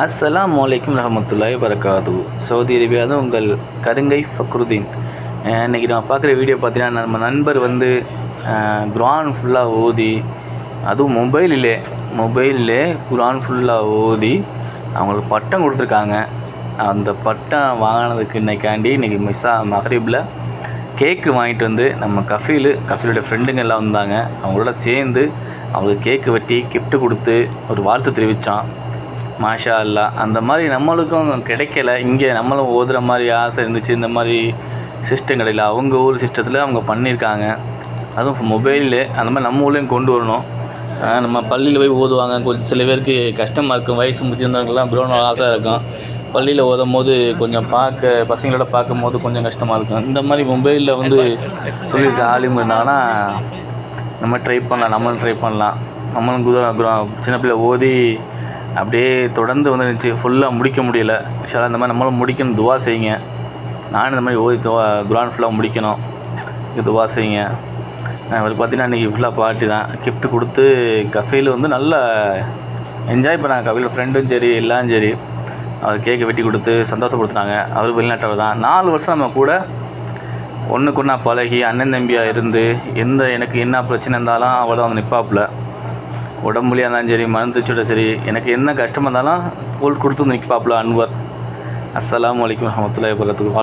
அஸ்ஸலாம் அலைக்கும் ரஹமத்துல்லாஹி வரகாத்து சவுதி அரேபியா தான் உங்கள் கருங்கை ஃபக்ருதீன். இன்றைக்கி இன்னைக்கு நான் பார்க்குற வீடியோ பார்த்தீங்கன்னா நம்ம நண்பர் வந்து குரான் ஃபுல்லாக ஓதி அதுவும் மொபைலிலே மொபைலிலே குரான் ஃபுல்லாக ஓதி அவங்களுக்கு பட்டம் கொடுத்துருக்காங்க. அந்த பட்டம் வாங்கினதுக்கு இன்னைக்காண்டி இன்றைக்கி மிஸ்ஸா மஹரீபில் கேக்கு வாங்கிட்டு வந்து நம்ம கஃபீல் கஃபீலோட ஃப்ரெண்டுங்க எல்லாம் வந்தாங்க. அவங்களோட சேர்ந்து அவங்களுக்கு கேக்கு வெட்டி கிஃப்ட்டு கொடுத்து ஒரு வாழ்த்து தெரிவித்தான் மாஷா அல்லா அந்த மாதிரி நம்மளுக்கும் கிடைக்கல. இங்கே நம்மளும் ஓதுற மாதிரி ஆசை இருந்துச்சு. இந்த மாதிரி சிஸ்டம் கிடைக்கல. அவங்க ஊர் சிஸ்டத்தில் அவங்க பண்ணியிருக்காங்க. அதுவும் மொபைலில் அந்த மாதிரி நம்ம ஊர்லேயும் கொண்டு வரணும். நம்ம பள்ளியில் போய் ஓதுவாங்க. கொஞ்சம் சில பேருக்கு கஷ்டமாக இருக்கும். வயசு முதிர்ந்தவங்கலாம் ப்ரோன ஆசை இருக்கும். பள்ளியில் ஓதும் போது கொஞ்சம் பார்க்க பசங்களோட பார்க்கும் போது கொஞ்சம் கஷ்டமாக இருக்கும். இந்த மாதிரி மொபைலில் வந்து சொல்லியிருக்க ஆலிம் இருந்தாங்கன்னா நம்ம ட்ரை பண்ணலாம். நம்மளும் ட்ரை பண்ணலாம். நம்மளும் குதிரை சின்ன பிள்ளை ஓதி அப்படியே தொடர்ந்து வந்துருந்துச்சு ஃபுல்லாக முடிக்க முடியல. இன்ஷால்லா இந்த மாதிரி நம்மளும் முடிக்கணும். துவா செய்யுங்க. நானும் இந்த மாதிரி ஓதி துவா குரான் ஃபுல்லாக முடிக்கணும். இது துவா செய்யுங்க. அவர் பார்த்தீங்கன்னா இன்றைக்கி ஃபுல்லாக பார்ட்டி தான். கிஃப்ட் கொடுத்து கஃபேயில் வந்து நல்லா என்ஜாய் பண்ணாங்க. கஃபேயில் ஃப்ரெண்டும் சரி எல்லாம் சரி. அவர் கேக்கை வெட்டி கொடுத்து சந்தோஷப்படுத்துனாங்க. அவர் வெளிநாட்டவர் தான். நாலு வருஷம் நம்ம கூட ஒன்றுக்கு ஒன்றா பழகி அண்ணன் தம்பியாக இருந்து எந்த எனக்கு என்ன பிரச்சனை இருந்தாலும் அவள் தான் வந்து நிற்பாப்பில் உடம்புலியாக இருந்தாலும் சரி மருந்துச்சோட சரி எனக்கு என்ன கஷ்டமாக இருந்தாலும் தோல் கொடுத்து நிற்பாப்புல அன்வர் அஸ்ஸலாமு வலைக்கம் வரமத்துல்லாஹி வரத்துக்கு